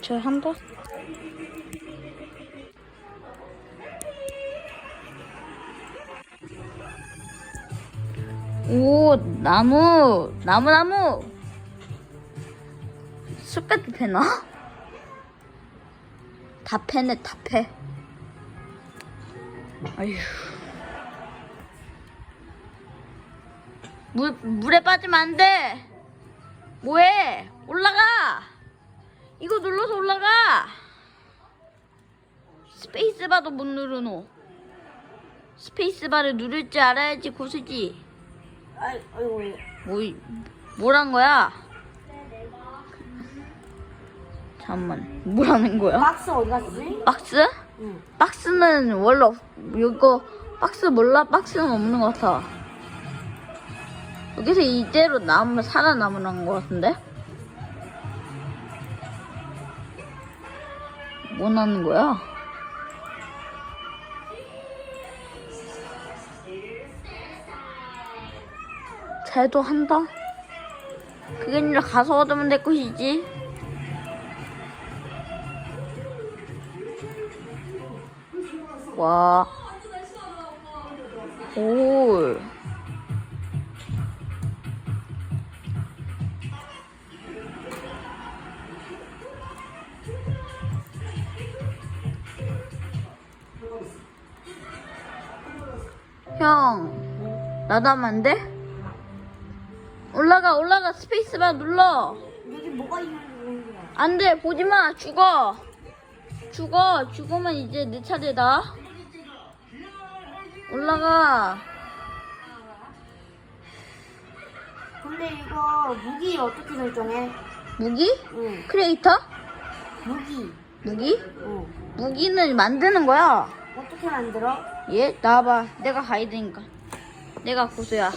저 한다? 오, 나무, 나무, 나무. 숲에도 패나? 다 패네, 다 패. 아휴. 물, 물에 빠지면 안 돼. 뭐해? 올라가. 이거 눌러서 올라가. 스페이스바도 못 누르노. 스페이스바를 누를 줄 알아야지 고수지. 아이, 아이고. 뭐, 뭐란 거야? 잠만, 뭐라는 거야? 박스 어디 갔지? 박스? 응. 박스는 원래 없, 이거, 박스 몰라? 박스는 없는 것 같아. 여기서 이대로 남으면 살아남으는 것 같은데? 뭐 나는 거야? 쟤도 한다? 그게 아니라 가서 얻으면 될 것이지. 와. 오. 형, 나도 하면 안 돼? 올라가, 올라가, 스페이스바 눌러. 여기 뭐가 있는 거야? 안 돼, 보지 마, 죽어. 죽어, 죽으면 이제 내 차례다. 올라가. 근데 이거 무기 어떻게 설정해? 무기? 응. 크리에이터? 무기. 무기? 응. 무기는 만드는 거야. 어떻게 만들어? 얘, 나와봐. 내가 가이드니까. 내가 고수야.